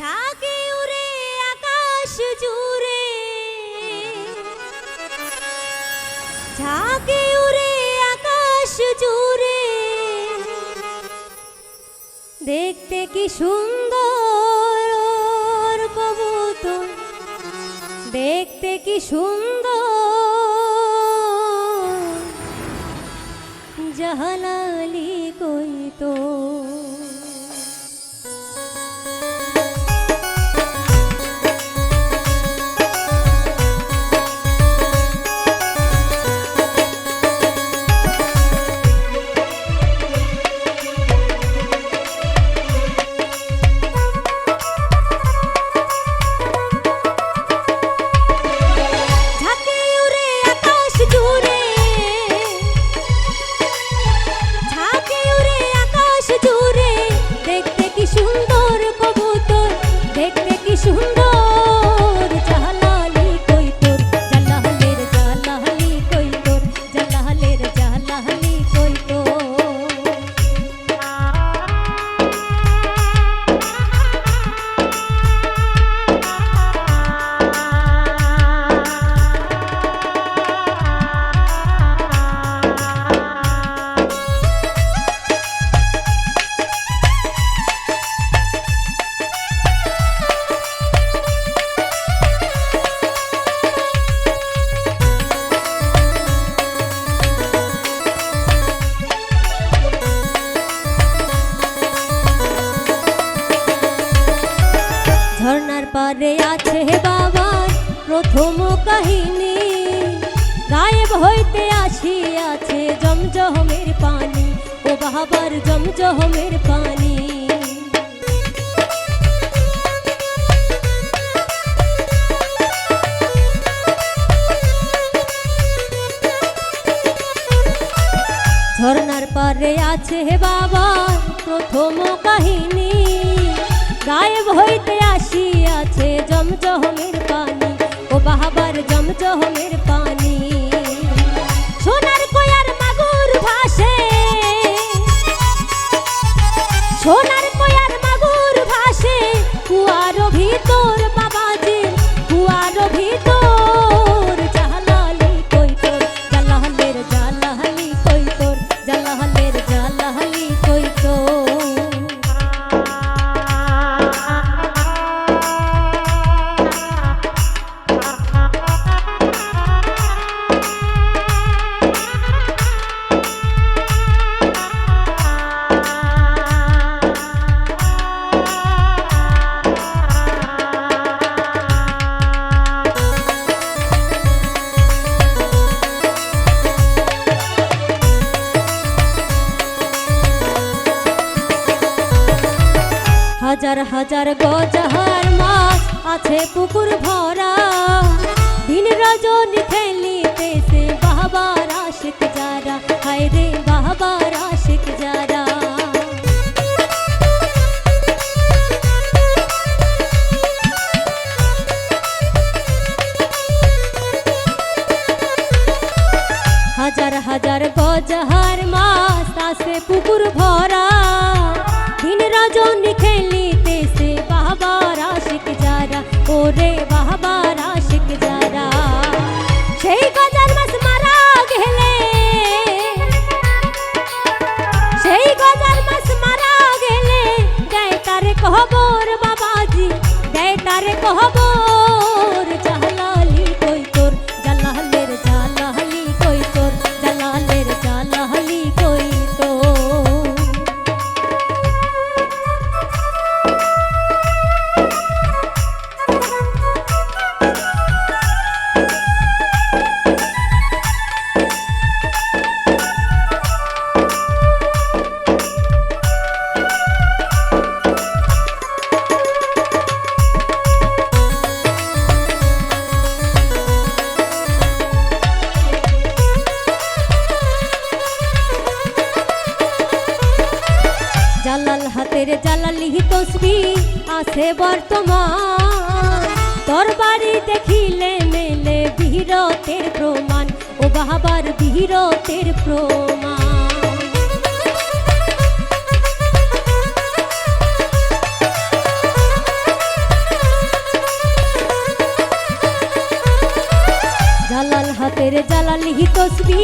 থাকে উড়ে আকাশ জুড়ে। থাকে উড়ে আকাশ জুড়ে। দেখতে কি সুন্দর কবুতর। দেখতে কি সুন্দর। জাহালালি কই তো কাহিনী। গায়েব হইতে আসিয়াছে জমজমের পানি। ও জমজমের পানি। ঝর্ণার পারে আছে বাবা প্রথম কাহিনী। পানি। সোনার মাগুর ভাসে। সোনার হাজার গজাহার মাছ আছে পুকুর ভরা। দিন রজনী খেলিতেছে বাবার আশিক যারা। হায় রে বাবার আশিক যারা। হাজার হাজার গজাহার মাছ আছে পুকুর ভরা। জালাল হাতের জালালি তসবি আছে বর্তমান। দরবারি দেখিলে মেলে বিহিরতের প্রমাণ, ও বাহাবার বিহিরতের প্রমাণ। জালাল হাতের জালালি তসবি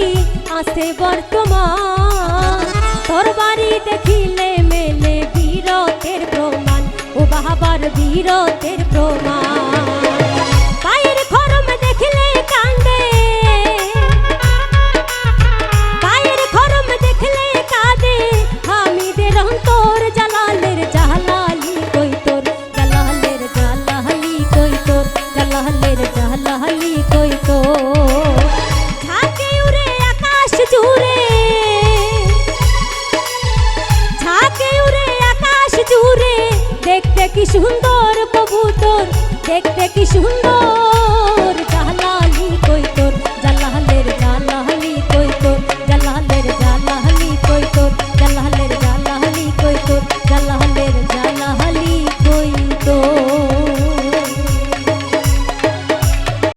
আছে বর্তমান। তোর বাড়ি দেখিলে মেলে বীরতের প্রমাণ। ও বাহাবার বীরত দেখতে কি সুন্দর